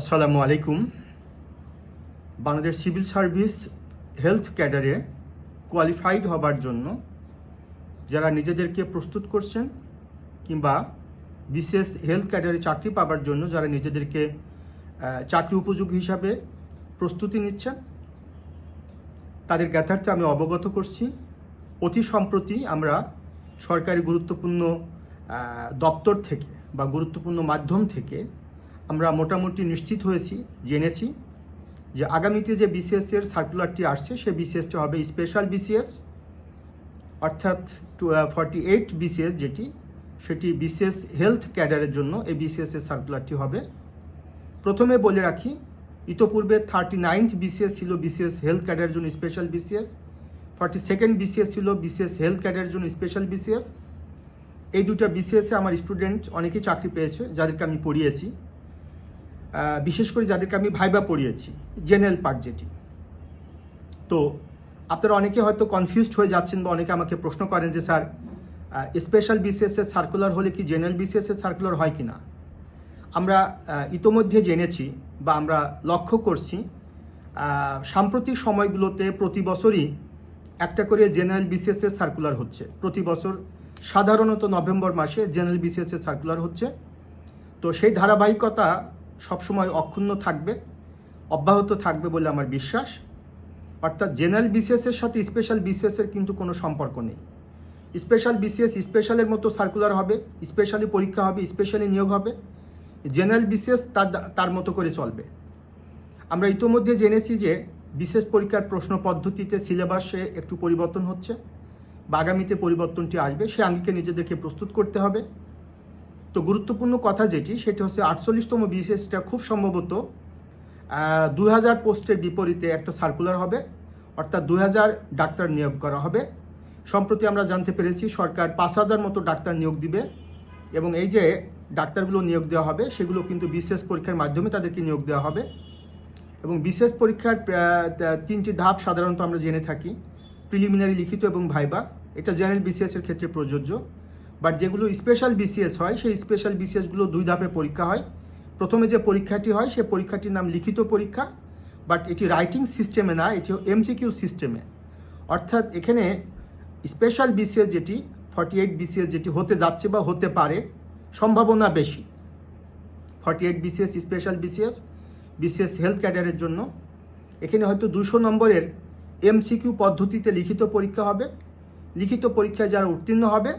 আসসালামু আলাইকুম। Bangladesh civil service health ক্যাডারে কোয়ালিফাইড হবার জন্য যারা নিজেদেরকে প্রস্তুত করছেন কিংবা বিশেষ হেলথ ক্যাডারে চাকরি পাবার জন্য যারা নিজেদেরকে চাকরি উপযোগী হিসাবে প্রস্তুতি নিচ্ছেন, তাদের জ্ঞাতার্থে আমি অবগত করছি। অতি সম্প্রতি আমরা সরকারি গুরুত্বপূর্ণ দপ্তর থেকে বা গুরুত্বপূর্ণ মাধ্যম থেকে আমরা মোটামুটি নিশ্চিত হয়েছি জেনেছি যে আগামীতে যে বিসিএস এর সার্কুলারটি আসছে সে বিসিএসটি হবে স্পেশাল বিসিএস অর্থাৎ টু ফর্টি এইট বিসিএস যেটি সেটি বিসিএস হেলথ ক্যাডারের জন্য এই বিসিএস এর সার্কুলারটি হবে প্রথমে বলে রাখি ইতোপূর্বে থার্টি নাইনথ বিসিএস ছিল বিসিএস হেলথ ক্যাডারের জন্য special BCS forty second BCS ছিল বিসিএস হেলথ ক্যাডারের জন্য স্পেশাল বিসিএস এই দুটো বিসিএসে আমার স্টুডেন্ট অনেকেই চাকরি পেয়েছে যাদেরকে আমি পড়িয়েছি বিশেষ করে যাদেরকে আমি ভাইবা পড়িয়েছি, জেনারেল পার্ট যেটি তো আপনারা অনেকে হয়তো কনফিউজড হয়ে যাচ্ছেন বা অনেকে আমাকে প্রশ্ন করেন যে, স্যার স্পেশাল বিসিএস এর সার্কুলার হলে কি জেনারেল বিসিএস এর সার্কুলার হয় কি না আমরা ইতোমধ্যে জেনেছি বা আমরা লক্ষ্য করছি সাম্প্রতিক সময়গুলোতে প্রতি বছরই একটা করে জেনারেল বিসিএস এর সার্কুলার হচ্ছে। প্রতি বছর সাধারণত নভেম্বর মাসে জেনারেল বিসিএস এর সার্কুলার হচ্ছে। তো সেই ধারাবাহিকতা সবসময় অক্ষুণ্ণ থাকবে, অব্যাহত থাকবে বলে আমার বিশ্বাস। অর্থাৎ জেনারেল বিসিএস এর সাথে স্পেশাল বিসিএস এর কিন্তু কোনো সম্পর্ক নেই। স্পেশাল বিসিএস স্পেশালের মতো সার্কুলার হবে, স্পেশালি পরীক্ষা হবে, স্পেশালি নিয়োগ হবে। জেনারেল বিসিএস তার তার মতো করে চলবে। আমরা ইতোমধ্যে জেনেছি যে বিশেষ পরীক্ষার প্রশ্ন পদ্ধতিতে সিলেবাসে একটু পরিবর্তন হচ্ছে, বা আগামীতে পরিবর্তনটি আসবে, সে আঙ্গিকে নিজেদেরকে প্রস্তুত করতে হবে। তো গুরুত্বপূর্ণ কথা যেটি, সেটা হচ্ছে আটচল্লিশতম বিসিএসটা খুব সম্ভবত দুই হাজার পোস্টের বিপরীতে একটা সার্কুলার হবে, অর্থাৎ দু হাজার ডাক্তার নিয়োগ করা হবে। সম্প্রতি আমরা জানতে পেরেছি সরকার পাঁচ হাজার মতো ডাক্তার নিয়োগ দিবে এবং এই যে ডাক্তারগুলো নিয়োগ দেওয়া হবে, সেগুলো কিন্তু বিশেষ পরীক্ষার মাধ্যমে তাদেরকে নিয়োগ দেওয়া হবে। এবং বিশেষ পরীক্ষার তিনটি ধাপ সাধারণত আমরা জেনে থাকি, প্রিলিমিনারি, লিখিত এবং ভাইবা। এটা জেনারেল বিসিএস এর ক্ষেত্রে প্রযোজ্য। বাট যেগুলো স্পেশাল বিসিএস হয়, সেই স্পেশাল বিসিএসগুলো দুই ধাপে পরীক্ষা হয়। প্রথমে যে পরীক্ষাটি হয়, সেই পরীক্ষাটির নাম লিখিত পরীক্ষা। বাট এটি রাইটিং সিস্টেমে না, এটি এমসিকিউ সিস্টেমে অর্থাৎ এখানে স্পেশাল বিসিএস যেটি ফর্টি এইট বিসিএস যেটি হতে যাচ্ছে বা হতে পারে, সম্ভাবনা বেশি। Forty eight BCS special BCS BCS health ক্যাডারের জন্য। এখানে হয়তো দুশো নম্বরের এমসিকিউ পদ্ধতিতে লিখিত পরীক্ষা হবে। লিখিত পরীক্ষায় যারা উত্তীর্ণ হবে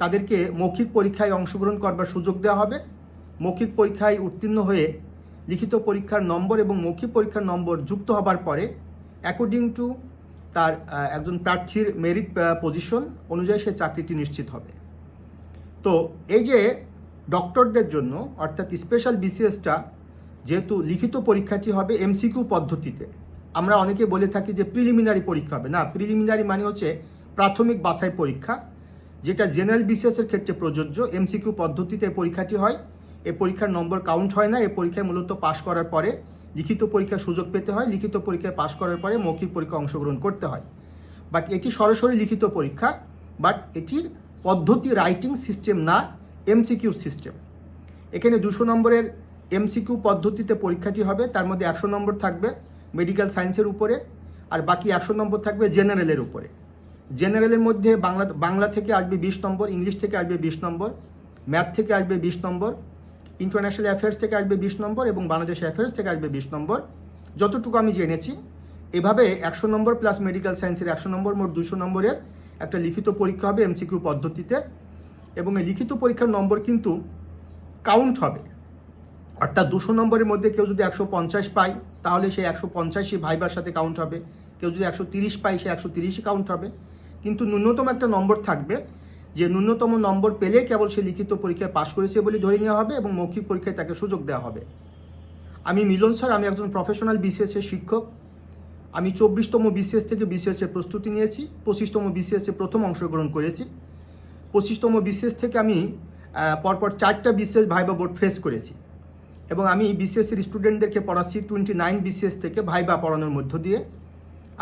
তাদেরকে মৌখিক পরীক্ষায় অংশগ্রহণ করবার সুযোগ দেওয়া হবে। মৌখিক পরীক্ষায় উত্তীর্ণ হয়ে লিখিত পরীক্ষার নম্বর এবং মৌখিক পরীক্ষার নম্বর যুক্ত হবার পরে অ্যাকর্ডিং টু তার একজন প্রার্থীর মেরিট পজিশন অনুযায়ী সে চাকরিটি নিশ্চিত হবে। তো এই যে ডক্টরদের জন্য, অর্থাৎ স্পেশাল বিসিএসটা যেহেতু লিখিত পরীক্ষাটি হবে এমসিকিউ পদ্ধতিতে, আমরা অনেকে বলে থাকি যে প্রিলিমিনারি পরীক্ষা হবে। না প্রিলিমিনারি মানে হচ্ছে প্রাথমিক বাছাই পরীক্ষা। যেটা জেনারেল বিসিএস এর ক্ষেত্রে প্রযোজ্য এমসিকিউ পদ্ধতিতে পরীক্ষাটি হয়। এ পরীক্ষার নম্বর কাউন্ট হয় না, এ পরীক্ষায় মূলত পাশ করার পরে লিখিত পরীক্ষার সুযোগ পেতে হয়, লিখিত পরীক্ষায় পাশ করার পরে মৌখিক পরীক্ষা অংশগ্রহণ করতে হয়। বাট এটি সরাসরি লিখিত পরীক্ষা বাট এটির পদ্ধতি রাইটিং সিস্টেম না এমসিকিউ সিস্টেম এখানে দুশো নম্বরের এমসিকিউ পদ্ধতিতে পরীক্ষাটি হবে, তার মধ্যে একশো নম্বর থাকবে মেডিকেল সায়েন্সের উপরে, আর বাকি একশো নম্বর থাকবে জেনারেলের উপরে। জেনারেলের মধ্যে বাংলা বাংলা থেকে আসবে বিশ নম্বর, ইংলিশ থেকে আসবে বিশ নম্বর, ম্যাথ থেকে আসবে বিশ নম্বর, ইন্টারন্যাশনাল অ্যাফেয়ার্স থেকে আসবে বিশ নম্বর এবং বাংলাদেশ অ্যাফেয়ার্স থেকে আসবে বিশ নম্বর। যতটুকু আমি জেনেছি, এভাবে একশো নম্বর প্লাস মেডিকেল সায়েন্সের একশো নম্বর, মোট দুশো নম্বরের একটা লিখিত পরীক্ষা হবে এমসিকিউ পদ্ধতিতে এবং এই লিখিত পরীক্ষার নম্বর কিন্তু কাউন্ট হবে। অর্থাৎ দুশো নম্বরের মধ্যে কেউ যদি একশো পঞ্চাশ পায়, তাহলে সে একশো পঞ্চাশই ভাইবার সাথে কাউন্ট হবে। কেউ যদি একশো তিরিশ পায়, সে একশো তিরিশই কাউন্ট হবে। কিন্তু ন্যূনতম একটা নম্বর থাকবে যে ন্যূনতম নম্বর পেলে কেবল সে লিখিত পরীক্ষায় পাশ করেছে বলে ধরে নেওয়া হবে এবং মৌখিক পরীক্ষায় তাকে সুযোগ দেওয়া হবে। আমি মিলন স্যার, আমি একজন প্রফেশনাল বিসিএস এর শিক্ষক। আমি চব্বিশতম বিসিএস থেকে বিসিএস এর প্রস্তুতি নিয়েছি, পঁচিশতম বিসিএস প্রথম অংশগ্রহণ করেছি। পঁচিশতম বিসিএস থেকে আমি পরপর চারটা বিসিএস ভাইবা বোর্ড ফেস করেছি এবং আমি বিসিএস এর স্টুডেন্টদেরকে পড়াচ্ছি টোয়েন্টি নাইন বিসিএস থেকে ভাইবা পড়ানোর মধ্য দিয়ে।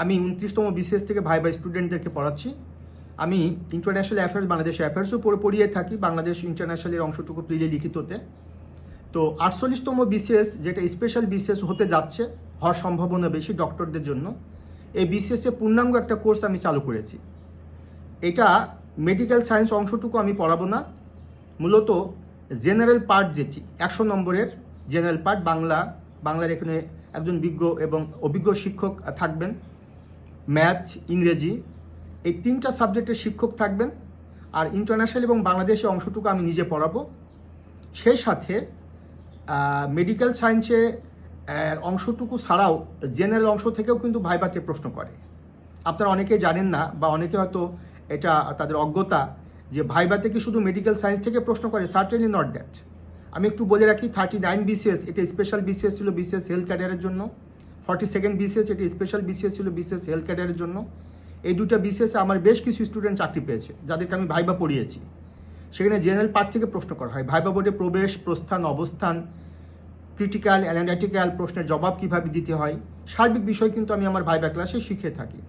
আমি উনত্রিশতম বিসিএস থেকে ভাইবা স্টুডেন্টদেরকে পড়াচ্ছি। আমি ইন্টারন্যাশনাল অ্যাফেয়ার্স, বাংলাদেশ অ্যাফেয়ার্সও পড়ে পড়িয়ে থাকি, বাংলাদেশ ইন্টারন্যাশনালের অংশটুকু প্রিলি লিখিততে তো। আটচল্লিশতম বিসিএস, যেটা স্পেশাল বিসিএস হতে যাচ্ছে, হওয়ার সম্ভাবনা বেশি ডক্টরদের জন্য, এই বিসিএসে পূর্ণাঙ্গ একটা কোর্স আমি চালু করেছি। এটা মেডিকেল সায়েন্স অংশটুকু আমি পড়াবো না, মূলত জেনারেল পার্ট যেটি, একশো নম্বরের জেনারেল পার্ট বাংলা, বাংলার এখানে একজন বিজ্ঞ এবং অভিজ্ঞ শিক্ষক থাকবেন। ম্যাথ, ইংরেজি, এই তিনটা সাবজেক্টের শিক্ষক থাকবেন। আর ইন্টারন্যাশনাল এবং বাংলাদেশি অংশটুকু আমি নিজে পড়াবো। সেই সাথে মেডিকেল সায়েন্সে অংশটুকু ছাড়াও জেনারেল অংশ থেকেও কিন্তু ভাইবাতে প্রশ্ন করে। আপনারা অনেকে জানেন না বা অনেকে হয়তো এটা তাদের অজ্ঞতা যে ভাইবাতে কি শুধু মেডিকেল সায়েন্স থেকে প্রশ্ন করে? সার্টেনলি নট দ্যাট আমি একটু বলে রাখি থার্টি নাইন বিসিএস এটা স্পেশাল বিসিএস ছিল বিসিএস হেলথ ক্যারিয়ারের জন্য। ফর্টি সেকেন্ড বিসিএস এটা স্পেশাল বিসিএস ছিল বিসিএস হেলথ ক্যারিয়ারের জন্য। এই দুটো বিসিএসে আমার বেশ কিছু স্টুডেন্ট চাকরি পেয়েছে, যাদেরকে আমি ভাইবা পড়িয়েছি। সেখানে জেনারেল পার্ট থেকে প্রশ্ন করা হয়, ভাইবা বোর্ডে প্রবেশ, প্রস্থান, অবস্থান ক্রিটিক্যাল অ্যানালাইটিক্যাল প্রশ্নের জবাব কীভাবে দিতে হয়, সার্বিক বিষয় কিন্তু আমি আমার ভাইবা ক্লাসে শিখে থাকি।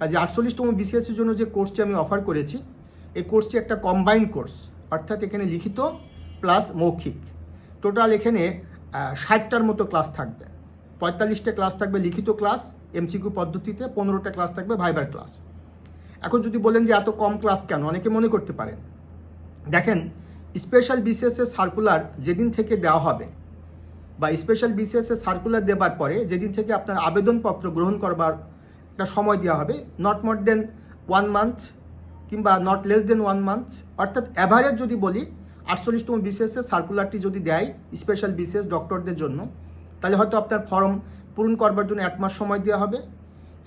কাজে আটচল্লিশতম বিসিএসের জন্য যে কোর্সটি আমি অফার করেছি, এই কোর্সটি একটা কম্বাইন্ড কোর্স অর্থাৎ এখানে লিখিত প্লাস মৌখিক। টোটাল এখানে ষাটটার মতো ক্লাস থাকবে। পঁয়তাল্লিশটা ক্লাস থাকবে লিখিত ক্লাস এমসিকিউ পদ্ধতিতে পনেরোটা ক্লাস থাকবে ভাইবার ক্লাস এখন যদি বলেন যে এত কম ক্লাস কেন, অনেকে মনে করতে পারেন। দেখেন স্পেশাল বিসিএসের সার্কুলার যেদিন থেকে দেওয়া হবে বা স্পেশাল বিসিএসের সার্কুলার দেবার পরে যেদিন থেকে আপনার আবেদনপত্র গ্রহণ করবার একটা সময় দেওয়া হবে not more than one month কিংবা not less than one month অর্থাৎ অ্যাভারেজ যদি বলি, আটচল্লিশতম বিসিএসের সার্কুলারটি যদি দেয় স্পেশাল বিসিএস ডক্টরদের জন্য তাহলে হয়তো আপনার ফর্ম পূরণ করবার জন্য এক মাস সময় দেওয়া হবে।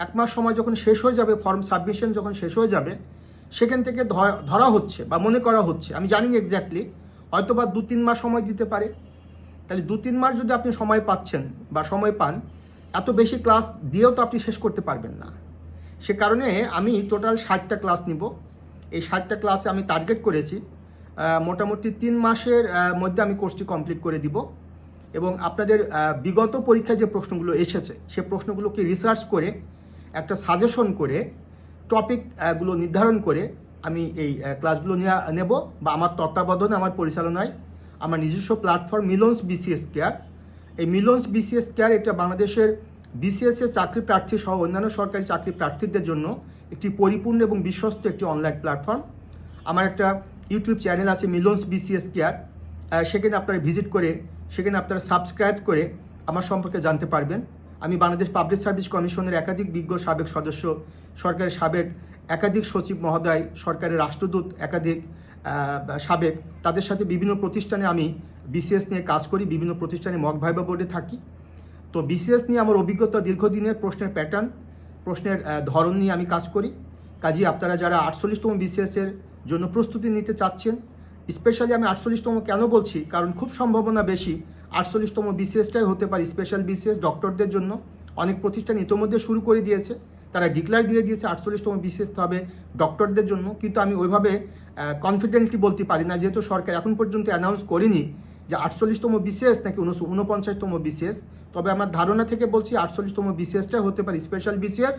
এক মাস সময় যখন শেষ হয়ে যাবে ফর্ম সাবমিশন যখন শেষ হয়ে যাবে, সেখান থেকে ধরা হচ্ছে বা মনে করা হচ্ছে, আমি জানি না এক্স্যাক্টলি হয়তো বা দু তিন মাস সময় দিতে পারে। তাহলে দু তিন মাস যদি আপনি সময় পাচ্ছেন বা সময় পান, এত বেশি ক্লাস দিয়েও তো আপনি শেষ করতে পারবেন না। সে কারণে আমি টোটাল ষাটটা ক্লাস নিব। এই ষাটটা ক্লাসে আমি টার্গেট করেছি। মোটামুটি তিন মাসের মধ্যে আমি কোর্সটি কমপ্লিট করে দিব। এবং আপনাদের বিগত পরীক্ষায় যে প্রশ্নগুলো এসেছে, সে প্রশ্নগুলোকে রিসার্চ করে, একটা সাজেশন করে টপিকগুলো নির্ধারণ করে আমি এই ক্লাসগুলো নেওয়া নেব বা আমার তত্ত্বাবধানে, আমার পরিচালনায় আমার নিজস্ব প্ল্যাটফর্ম মিলন্স বিসিএস কেয়ার। এই মিলন্স বিসিএস কেয়ার এটা বাংলাদেশের বিসিএস এর চাকরি প্রার্থী সহ অন্যান্য সরকারি চাকরি প্রার্থীদের জন্য একটি পরিপূর্ণ এবং বিশ্বস্ত একটি অনলাইন প্ল্যাটফর্ম আমার একটা ইউটিউব চ্যানেল আছে মিলন্স বিসিএস কেয়ার। সেখানে আপনারা ভিজিট করে সেখানে আপনারা সাবস্ক্রাইব করে আমার সম্পর্কে জানতে পারবেন। আমি বাংলাদেশ পাবলিক সার্ভিস কমিশনের একাধিক বিজ্ঞ সাবেক সদস্য, সরকারের সাবেক একাধিক সচিব মহোদয়, সরকারের রাষ্ট্রদূত একাধিক সাবেক, তাদের সাথে বিভিন্ন প্রতিষ্ঠানে আমি বিসিএস নিয়ে কাজ করি, বিভিন্ন প্রতিষ্ঠানে মক ভাইবা বোর্ডে থাকি। তো বিসিএস নিয়ে আমার অভিজ্ঞতা দীর্ঘদিনের প্রশ্নের প্যাটার্ন প্রশ্নের ধরন নিয়ে আমি কাজ করি। কাজেই আপনারা যারা আটচল্লিশতম বিসিএস এর জন্য প্রস্তুতি নিতে চাচ্ছেন স্পেশালি আমি আটচল্লিশতম কেন বলছি? কারণ খুব সম্ভাবনা বেশি। আটচল্লিশতম বিসিএসটাই হতে পারে স্পেশাল বিসিএস ডক্টরদের জন্য। অনেক প্রতিষ্ঠান ইতোমধ্যে শুরু করে দিয়েছে। তারা ডিক্লেয়ার দিয়ে দিয়েছে আটচল্লিশতম বিসিএস হবে ডক্টরদের জন্য। কিন্তু আমি ওইভাবে কনফিডেন্টলি বলতে পারি না। যেহেতু সরকার এখন পর্যন্ত অ্যানাউন্স করেনি যে আটচল্লিশতম বিসিএস নাকি উনিশশো উনপঞ্চাশতম বিসিএস। তবে আমার ধারণা থেকে বলছি আটচল্লিশতম বিসিএসটাই হতে পারে স্পেশাল বিসিএস।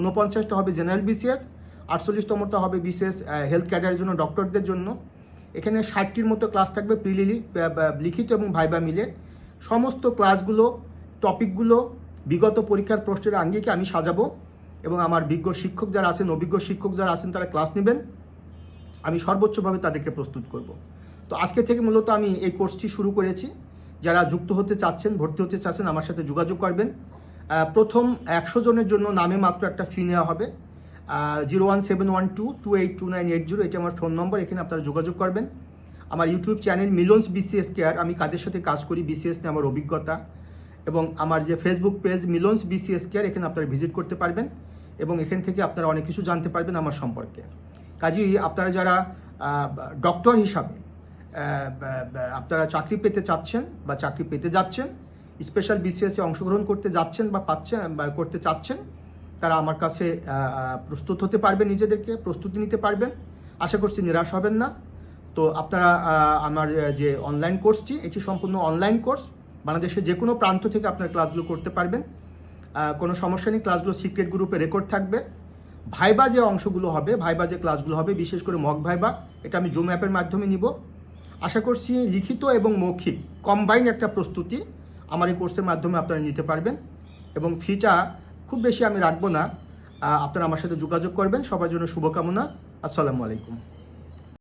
উনপঞ্চাশটা হবে জেনারেল বিসিএস। আটচল্লিশতমটা হবে বিসিএস হেলথ ক্যারিয়ারের জন্য ডক্টরদের জন্য। এখানে ষাটটির মতো ক্লাস থাকবে প্রিলিলি লিখিত এবং ভাইবা মিলে। সমস্ত ক্লাসগুলো টপিকগুলো বিগত পরীক্ষার প্রশ্নের আঙ্গিকে আমি সাজাবো এবং আমার বিজ্ঞ শিক্ষক যারা আছেন, অভিজ্ঞ শিক্ষক যারা আছেন, তারা ক্লাস নেবেন। আমি সর্বোচ্চভাবে তাদেরকে প্রস্তুত করব। তো আজকে থেকে মূলত আমি এই কোর্সটি শুরু করেছি। যারা যুক্ত হতে চাচ্ছেন, ভর্তি হতে চাচ্ছেন, আমার সাথে যোগাযোগ করবেন। প্রথম একশো জনের জন্য নামে মাত্র একটা ফি নেওয়া হবে। Zero one seven one two two eight two nine eight zero এটি আমার ফোন নম্বর এখানে আপনারা যোগাযোগ করবেন। আমার YouTube channel Milon's BCS care আমি কাদের সাথে কাজ করি বিসিএস নিয়ে আমার অভিজ্ঞতা। এবং আমার যে Facebook page Milon's BCS care এখানে আপনারা ভিজিট করতে পারবেন। এবং এখান থেকে আপনারা অনেক কিছু জানতে পারবেন আমার সম্পর্কে। কাজেই আপনারা যারা ডক্টর হিসাবে আপনারা চাকরি পেতে চাচ্ছেন বা চাকরি পেতে যাচ্ছেন স্পেশাল বিসিএসে অংশগ্রহণ করতে যাচ্ছেন বা পাচ্ছেন, বা করতে চাচ্ছেন তারা আমার কাছে প্রস্তুত হতে পারবেন, নিজেদেরকে প্রস্তুতি নিতে পারবেন। আশা করছি নিরাশ হবেন না। তো আপনারা আমার যে অনলাইন কোর্সটি এটি সম্পূর্ণ অনলাইন কোর্স বাংলাদেশের যে কোনো প্রান্ত থেকে আপনার ক্লাসগুলো করতে পারবেন। কোনো সমস্যা নেই ক্লাসগুলো সিক্রেট গ্রুপে রেকর্ড থাকবে। ভাইবা যে অংশগুলো হবে ভাইবা যে ক্লাসগুলো হবে, বিশেষ করে মক ভাইবা এটা আমি জুম অ্যাপের মাধ্যমে নিব। আশা করছি লিখিত এবং মৌখিক কম্বাইন একটা প্রস্তুতি আমার এই কোর্সের মাধ্যমে আপনারা নিতে পারবেন। এবং ফিটা খুব বেশি আমি রাখব না। আপনারা আমার সাথে যোগাযোগ করবেন। সবার জন্য শুভকামনা। আসসালামু আলাইকুম।